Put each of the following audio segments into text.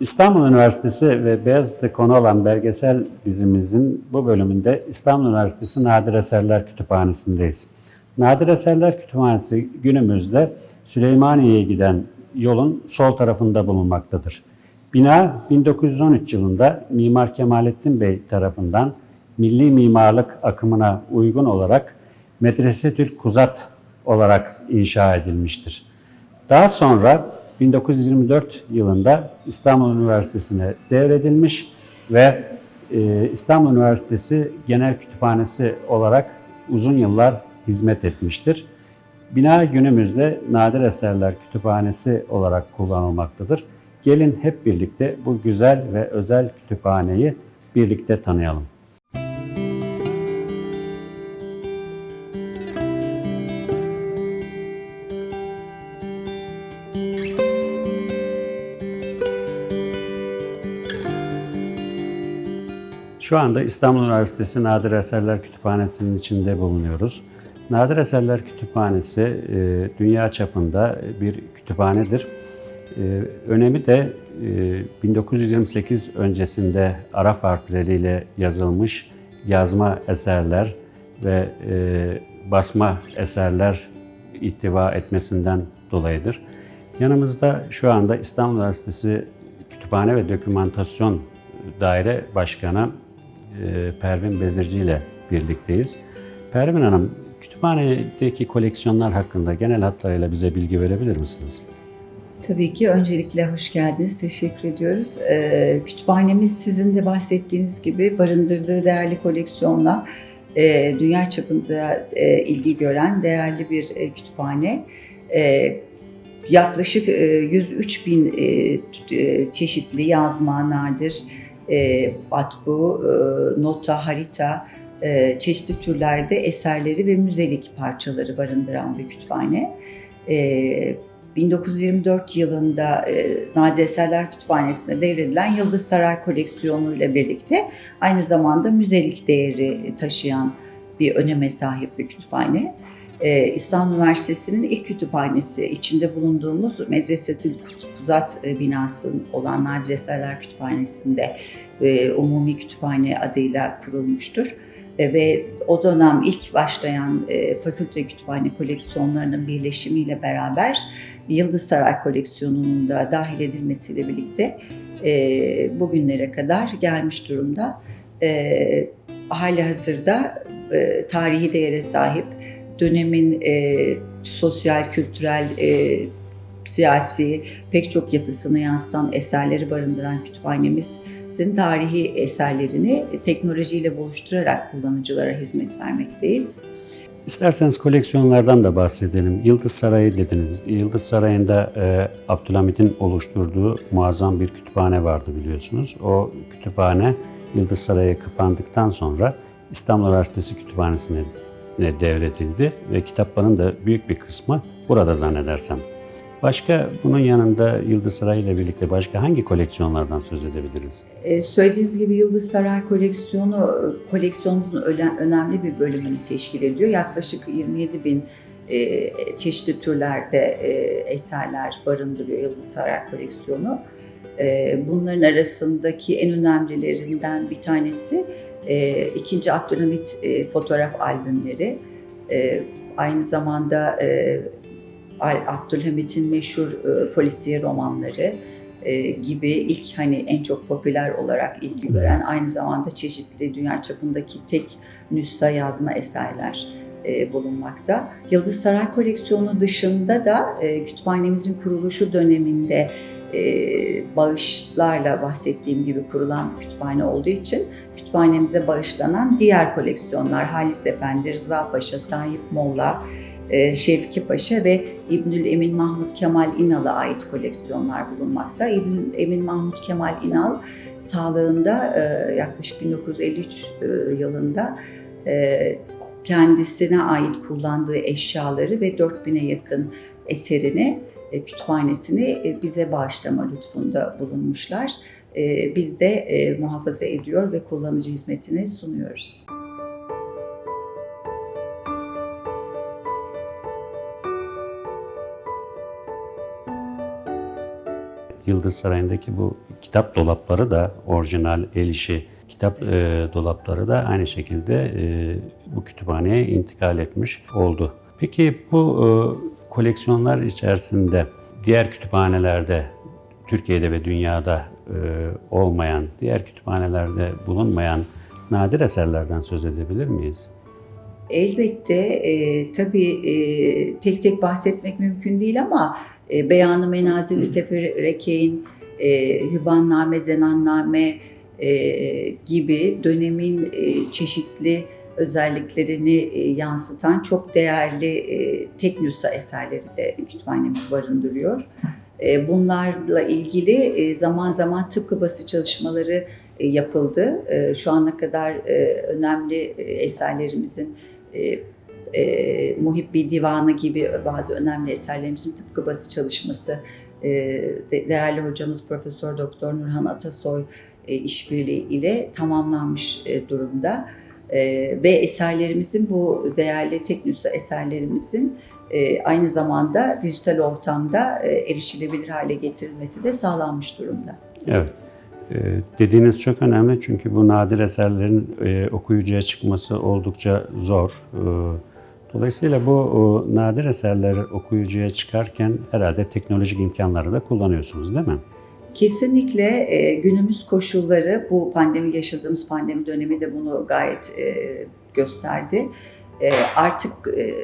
İstanbul Üniversitesi ve Beyazıt'ta konu olan belgesel dizimizin bu bölümünde İstanbul Üniversitesi Nadir Eserler Kütüphanesi'ndeyiz. Nadir Eserler Kütüphanesi günümüzde Süleymaniye'ye giden yolun sol tarafında bulunmaktadır. Bina 1913 yılında Mimar Kemalettin Bey tarafından milli mimarlık akımına uygun olarak Medresetül Kuzat olarak inşa edilmiştir. Daha sonra 1924 yılında İstanbul Üniversitesi'ne devredilmiş ve e, İstanbul Üniversitesi Genel Kütüphanesi olarak uzun yıllar hizmet etmiştir. Bina günümüzde Nadir Eserler Kütüphanesi olarak kullanılmaktadır. Gelin hep birlikte bu güzel ve özel kütüphaneyi birlikte tanıyalım. Şu anda İstanbul Üniversitesi Nadir Eserler Kütüphanesi'nin içinde bulunuyoruz. Nadir Eserler Kütüphanesi e, dünya çapında bir kütüphanedir. E, önemi de e, 1928 öncesinde Arap harfleriyle yazılmış yazma eserler ve e, basma eserler ihtiva etmesinden dolayıdır. Yanımızda şu anda İstanbul Üniversitesi Kütüphane ve Dokümantasyon Daire Başkanı e, Pervin Bezirci ile birlikteyiz. Pervin Hanım, kütüphanedeki koleksiyonlar hakkında genel hatlarıyla bize bilgi verebilir misiniz? Tabii ki öncelikle hoş geldiniz, teşekkür ediyoruz. Ee, kütüphanemiz sizin de bahsettiğiniz gibi barındırdığı değerli koleksiyonla e, dünya çapında e, ilgi gören değerli bir e, kütüphane. E, yaklaşık e, 103 bin e, e, çeşitli yazma, nadir, e, batbu, e, nota, harita, e, çeşitli türlerde eserleri ve müzelik parçaları barındıran bir kütüphane. E, 1924 yılında e, Nadir Eserler Kütüphanesi'ne devredilen Yıldız Saray koleksiyonu ile birlikte aynı zamanda müzelik değeri taşıyan bir öneme sahip bir kütüphane. E, İstanbul Üniversitesi'nin ilk kütüphanesi içinde bulunduğumuz Medresetül Kuzat e, binası olan Nadir Eserler Kütüphanesi'nde e, Umumi Kütüphane adıyla kurulmuştur. E, ve o dönem ilk başlayan e, fakülte kütüphane koleksiyonlarının birleşimiyle beraber Yıldız Saray koleksiyonunun da dahil edilmesiyle birlikte e, bugünlere kadar gelmiş durumda. E, hali hazırda e, tarihi değere sahip dönemin e, sosyal, kültürel, e, siyasi pek çok yapısını yansıtan eserleri barındıran kütüphanemizin tarihi eserlerini teknolojiyle buluşturarak kullanıcılara hizmet vermekteyiz. İsterseniz koleksiyonlardan da bahsedelim. Yıldız Sarayı dediniz. Yıldız Sarayı'nda e, Abdülhamit'in oluşturduğu muazzam bir kütüphane vardı biliyorsunuz. O kütüphane Yıldız Sarayı kapandıktan sonra İstanbul Üniversitesi Kütüphanesi'ne devredildi ve kitapların da büyük bir kısmı burada zannedersem. Başka bunun yanında Yıldız Sarayı ile birlikte başka hangi koleksiyonlardan söz edebiliriz? Ee, söylediğiniz gibi Yıldız Saray koleksiyonu koleksiyonumuzun ölen- önemli bir bölümünü teşkil ediyor. Yaklaşık 27 bin e, çeşitli türlerde e, eserler barındırıyor Yıldız Saray koleksiyonu. E, bunların arasındaki en önemlilerinden bir tanesi e, 2. Abdülhamit e, fotoğraf albümleri. E, aynı zamanda e, Abdülhamit'in meşhur e, polisiye romanları, e, gibi ilk hani en çok popüler olarak ilgi gören aynı zamanda çeşitli dünya çapındaki tek nüsha yazma eserler e, bulunmakta. Yıldız Saray koleksiyonu dışında da e, kütüphanemizin kuruluşu döneminde e, bağışlarla bahsettiğim gibi kurulan bir kütüphane olduğu için kütüphanemize bağışlanan diğer koleksiyonlar Halis Efendi, Rıza Paşa, Sahip Molla, e, Şevki Paşa ve İbnül Emin Mahmut Kemal İnal'a ait koleksiyonlar bulunmakta. İbnül Emin Mahmut Kemal İnal sağlığında e, yaklaşık 1953 e, yılında e, kendisine ait kullandığı eşyaları ve 4000'e yakın eserini, kütüphanesini e, bize bağışlama lütfunda bulunmuşlar. E, Biz de e, muhafaza ediyor ve kullanıcı hizmetini sunuyoruz. Yıldız Sarayı'ndaki bu kitap dolapları da orijinal el işi kitap e, dolapları da aynı şekilde e, bu kütüphaneye intikal etmiş oldu. Peki bu e, koleksiyonlar içerisinde diğer kütüphanelerde Türkiye'de ve dünyada e, olmayan, diğer kütüphanelerde bulunmayan nadir eserlerden söz edebilir miyiz? Elbette e, tabii e, tek tek bahsetmek mümkün değil ama e, Beyanı Menazili Sefer Rekeyn, e, Hübanname, Zenanname e, gibi dönemin e, çeşitli özelliklerini e, yansıtan çok değerli e, teknüsa eserleri de kütüphanemiz barındırıyor. E, bunlarla ilgili e, zaman zaman tıpkı bası çalışmaları yapıldı. Şu ana kadar önemli eserlerimizin e, e, Muhibbi Divanı gibi bazı önemli eserlerimizin tıpkı bası çalışması de- değerli hocamız Profesör Doktor Nurhan Atasoy işbirliği ile tamamlanmış durumda. E, ve eserlerimizin bu değerli teknüsa eserlerimizin e, aynı zamanda dijital ortamda e, erişilebilir hale getirilmesi de sağlanmış durumda. Evet. Ee, Dediğiniz çok önemli çünkü bu nadir eserlerin e, okuyucuya çıkması oldukça zor. Ee, Dolayısıyla bu nadir eserleri okuyucuya çıkarken herhalde teknolojik imkanları da kullanıyorsunuz değil mi? Kesinlikle e, günümüz koşulları bu pandemi yaşadığımız pandemi dönemi de bunu gayet e, gösterdi. E, artık e,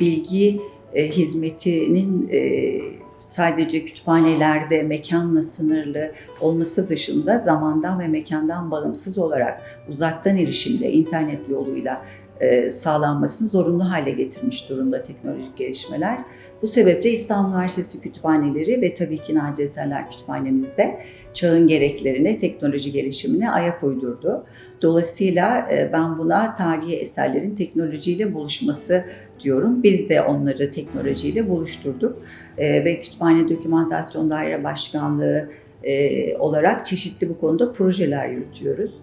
bilgi e, hizmetinin e, sadece kütüphanelerde mekanla sınırlı olması dışında zamandan ve mekandan bağımsız olarak uzaktan erişimle, internet yoluyla e, sağlanmasını zorunlu hale getirmiş durumda teknolojik gelişmeler. Bu sebeple İstanbul Üniversitesi kütüphaneleri ve tabii ki Naci Eserler Kütüphanemizde çağın gereklerine, teknoloji gelişimine ayak uydurdu. Dolayısıyla e, ben buna tarihi eserlerin teknolojiyle buluşması diyorum. Biz de onları teknolojiyle buluşturduk E, ve Kütüphane Dokümantasyon Daire Başkanlığı e, olarak çeşitli bu konuda projeler yürütüyoruz.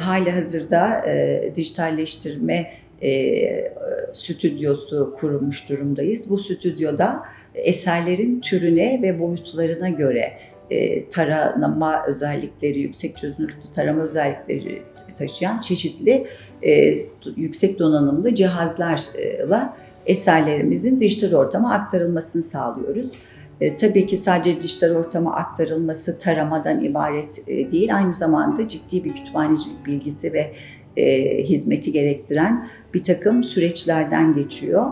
Hali hazırda dijitalleştirme e, stüdyosu kurmuş durumdayız. Bu stüdyoda eserlerin türüne ve boyutlarına göre e, tarama özellikleri, yüksek çözünürlüklü tarama özellikleri taşıyan çeşitli e, yüksek donanımlı cihazlarla eserlerimizin dijital ortama aktarılmasını sağlıyoruz. E, tabii ki sadece dijital ortama aktarılması taramadan ibaret e, değil, aynı zamanda ciddi bir kütüphanecilik bilgisi ve e, hizmeti gerektiren bir takım süreçlerden geçiyor.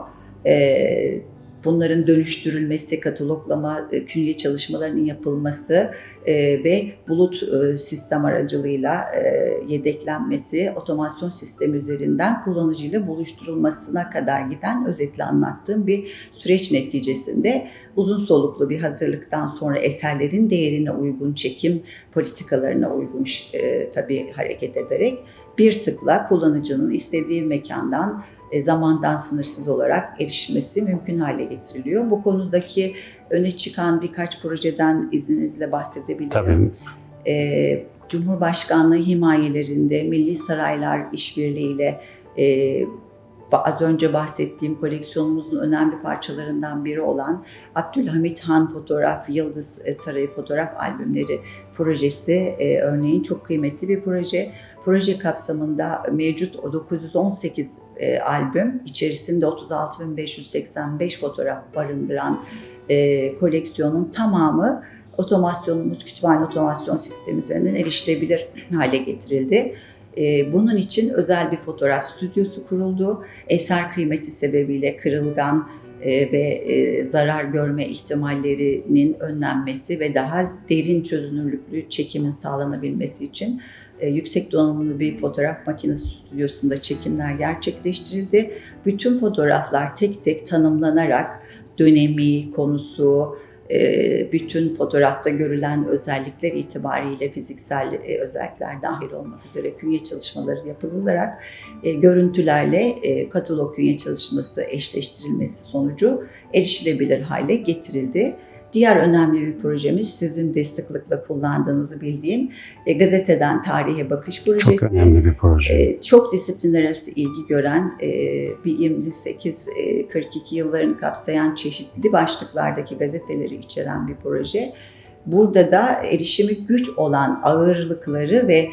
E, bunların dönüştürülmesi, kataloglama, e, künye çalışmalarının yapılması e, ve bulut e, sistem aracılığıyla e, yedeklenmesi, otomasyon sistemi üzerinden kullanıcıyla buluşturulmasına kadar giden özetle anlattığım bir süreç neticesinde uzun soluklu bir hazırlıktan sonra eserlerin değerine uygun çekim politikalarına uygun e, tabii hareket ederek bir tıkla kullanıcının istediği mekandan e, zamandan sınırsız olarak erişmesi mümkün hale getiriliyor. Bu konudaki öne çıkan birkaç projeden izninizle bahsedebilirim. Tabii. Ee, Cumhurbaşkanlığı himayelerinde Milli Saraylar işbirliğiyle e, az önce bahsettiğim koleksiyonumuzun önemli parçalarından biri olan Abdülhamit Han Fotoğraf, Yıldız Sarayı Fotoğraf Albümleri projesi e, örneğin çok kıymetli bir proje. Proje kapsamında mevcut o 918 e, albüm içerisinde 36.585 fotoğraf barındıran e, koleksiyonun tamamı otomasyonumuz kütüphane otomasyon sistemi üzerinden erişilebilir hale getirildi. E, bunun için özel bir fotoğraf stüdyosu kuruldu. Eser kıymeti sebebiyle kırılgan e, ve e, zarar görme ihtimallerinin önlenmesi ve daha derin çözünürlüklü çekimin sağlanabilmesi için e, yüksek donanımlı bir fotoğraf makinesi stüdyosunda çekimler gerçekleştirildi. Bütün fotoğraflar tek tek tanımlanarak dönemi, konusu, e, bütün fotoğrafta görülen özellikler itibariyle fiziksel e, özellikler dahil olmak üzere künye çalışmaları yapılarak görüntülerle katalog künye çalışması eşleştirilmesi sonucu erişilebilir hale getirildi. Diğer önemli bir projemiz sizin de sıklıkla kullandığınızı bildiğim e, gazeteden tarihe bakış projesi. Çok önemli bir proje. E, çok disiplinler arası ilgi gören, e, bir 28-42 yıllarını kapsayan çeşitli başlıklardaki gazeteleri içeren bir proje. burada da erişimi güç olan ağırlıkları ve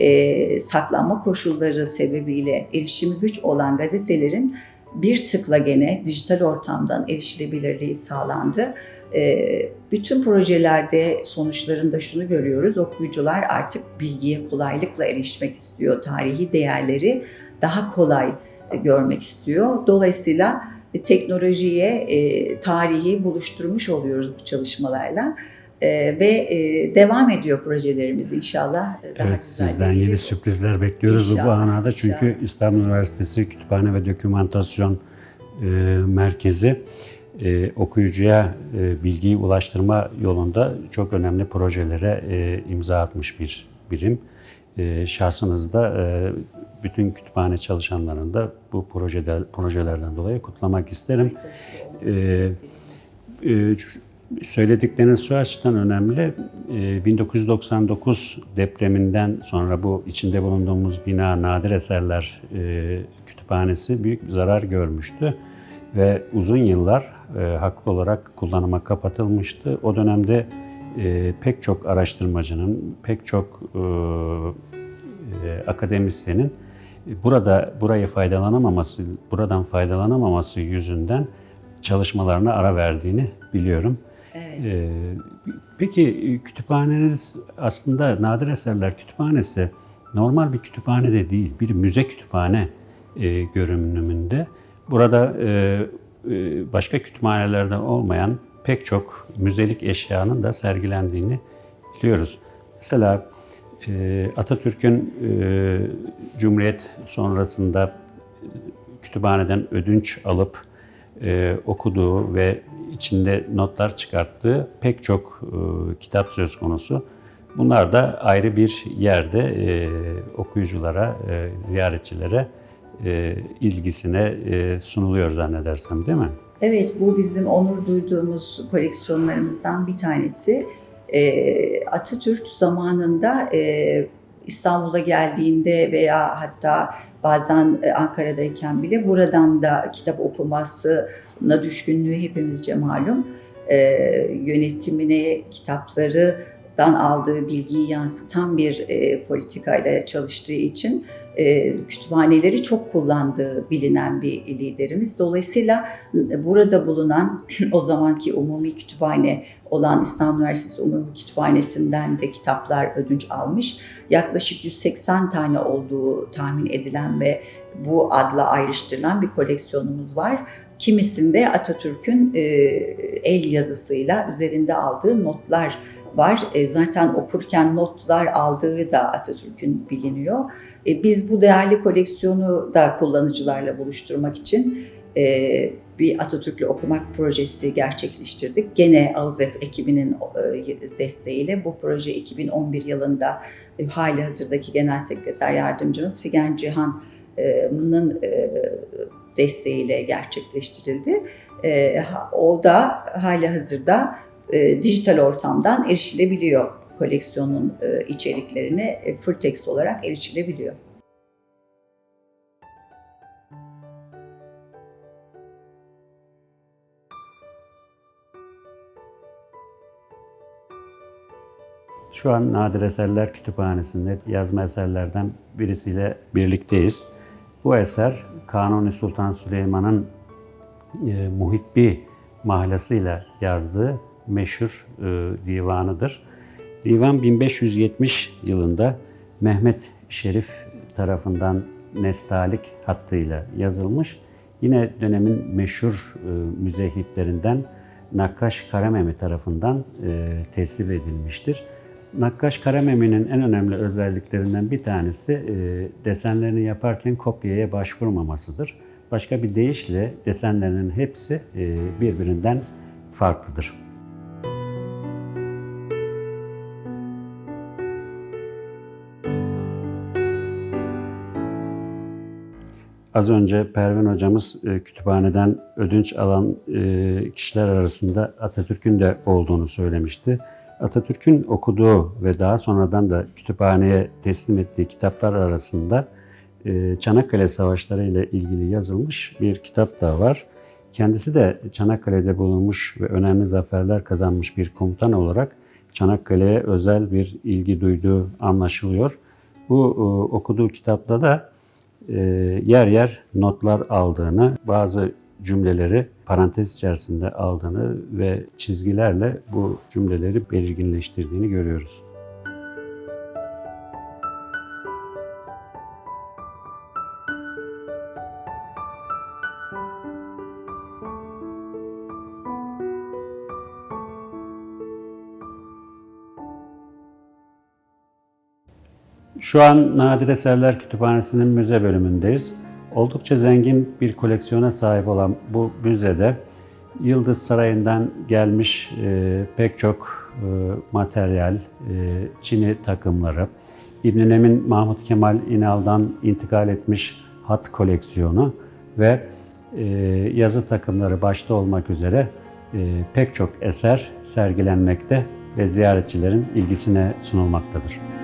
e, saklanma koşulları sebebiyle erişimi güç olan gazetelerin bir tıkla gene dijital ortamdan erişilebilirliği sağlandı. E, bütün projelerde sonuçlarında şunu görüyoruz. Okuyucular artık bilgiye kolaylıkla erişmek istiyor. Tarihi değerleri daha kolay e, görmek istiyor. Dolayısıyla e, teknolojiye, e, tarihi buluşturmuş oluyoruz bu çalışmalarla. Ve e, devam ediyor projelerimiz inşallah. Daha Evet güzel sizden yeni sürprizler bekliyoruz bu İnşallah, anada. Çünkü inşallah. İstanbul Üniversitesi Kütüphane ve Dokümantasyon e, Merkezi e, okuyucuya e, bilgiyi ulaştırma yolunda çok önemli projelere e, imza atmış bir birim. E, şahsınızda e, bütün kütüphane çalışanlarını da bu projede, projelerden dolayı kutlamak isterim. E, e, Söyledikleriniz şu açıdan önemli. E, 1999 depreminden sonra bu içinde bulunduğumuz bina Nadir Eserler e, Kütüphanesi büyük bir zarar görmüştü. Ve uzun yıllar e, haklı olarak kullanıma kapatılmıştı. O dönemde e, pek çok araştırmacının, pek çok e, e, akademisyenin burada burayı faydalanamaması, buradan faydalanamaması yüzünden çalışmalarına ara verdiğini biliyorum. Evet. Ee, peki e, kütüphaneniz aslında Nadir Eserler Kütüphanesi normal bir kütüphane de değil, bir müze kütüphane e, görünümünde. Burada e, e, başka kütüphanelerde olmayan pek çok müzelik eşyanın da sergilendiğini biliyoruz. Mesela e, Atatürk'ün Cumhuriyet sonrasında kütüphaneden ödünç alıp okuduğu ve içinde notlar çıkarttığı pek çok kitap söz konusu. Bunlar da ayrı bir yerde okuyuculara, ziyaretçilere e, ilgisine e, sunuluyor zannedersem değil mi? Evet, bu bizim onur duyduğumuz koleksiyonlarımızdan bir tanesi. Ee, Atatürk zamanında e, İstanbul'a geldiğinde veya hatta bazen e, Ankara'dayken bile buradan da kitap okumasına düşkünlüğü hepimizce malum. Ee, yönetimine, kitaplardan aldığı bilgiyi yansıtan bir e, politikayla çalıştığı için e, kütüphaneleri çok kullandığı bilinen bir liderimiz. Dolayısıyla burada bulunan o zamanki umumi kütüphane olan İstanbul Üniversitesi Umumi Kütüphanesi'nden de kitaplar ödünç almış. Yaklaşık 180 tane olduğu tahmin edilen ve bu adla ayrıştırılan bir koleksiyonumuz var. Kimisinde Atatürk'ün e, el yazısıyla üzerinde aldığı notlar var. E, zaten okurken notlar aldığı da Atatürk'ün biliniyor. E, biz bu değerli koleksiyonu da kullanıcılarla buluşturmak için e, bir Atatürk'le okumak projesi gerçekleştirdik. Gene Ağızef ekibinin desteğiyle bu proje 2011 yılında hali hazırdaki Genel Sekreter Yardımcımız Figen Cihan'ın desteğiyle gerçekleştirildi. O da hali hazırda e, dijital ortamdan erişilebiliyor koleksiyonun e, içeriklerine e, full text olarak erişilebiliyor. Şu an Nadir Eserler Kütüphanesi'nde yazma eserlerden birisiyle birlikteyiz. Bu eser Kanuni Sultan Süleyman'ın e, Muhibbi mahlasıyla yazdığı meşhur e, divanıdır. Divan 1570 yılında Mehmet Şerif tarafından nestalik hattıyla yazılmış. Yine dönemin meşhur e, müzehiplerinden Nakkaş Karamemi tarafından e, tesip edilmiştir. Nakkaş Karamemi'nin en önemli özelliklerinden bir tanesi e, desenlerini yaparken kopyaya başvurmamasıdır. Başka bir deyişle desenlerinin hepsi e, birbirinden farklıdır. Az önce Pervin hocamız e, kütüphaneden ödünç alan e, kişiler arasında Atatürk'ün de olduğunu söylemişti. Atatürk'ün okuduğu ve daha sonradan da kütüphaneye teslim ettiği kitaplar arasında e, Çanakkale Savaşları ile ilgili yazılmış bir kitap da var. Kendisi de Çanakkale'de bulunmuş ve önemli zaferler kazanmış bir komutan olarak Çanakkale'ye özel bir ilgi duyduğu anlaşılıyor. Bu okuduğu kitapta da yer yer notlar aldığını, bazı cümleleri parantez içerisinde aldığını ve çizgilerle bu cümleleri belirginleştirdiğini görüyoruz. Şu an Nadir Eserler Kütüphanesi'nin müze bölümündeyiz. Oldukça zengin bir koleksiyona sahip olan bu müzede Yıldız Sarayı'ndan gelmiş e, pek çok e, materyal, e, çini takımları, İbn Emin Mahmut Kemal İnal'dan intikal etmiş hat koleksiyonu ve e, yazı takımları başta olmak üzere e, pek çok eser sergilenmekte ve ziyaretçilerin ilgisine sunulmaktadır.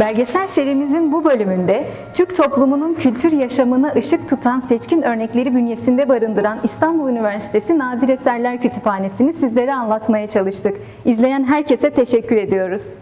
Belgesel serimizin bu bölümünde Türk toplumunun kültür yaşamına ışık tutan seçkin örnekleri bünyesinde barındıran İstanbul Üniversitesi Nadir Eserler Kütüphanesi'ni sizlere anlatmaya çalıştık. İzleyen herkese teşekkür ediyoruz.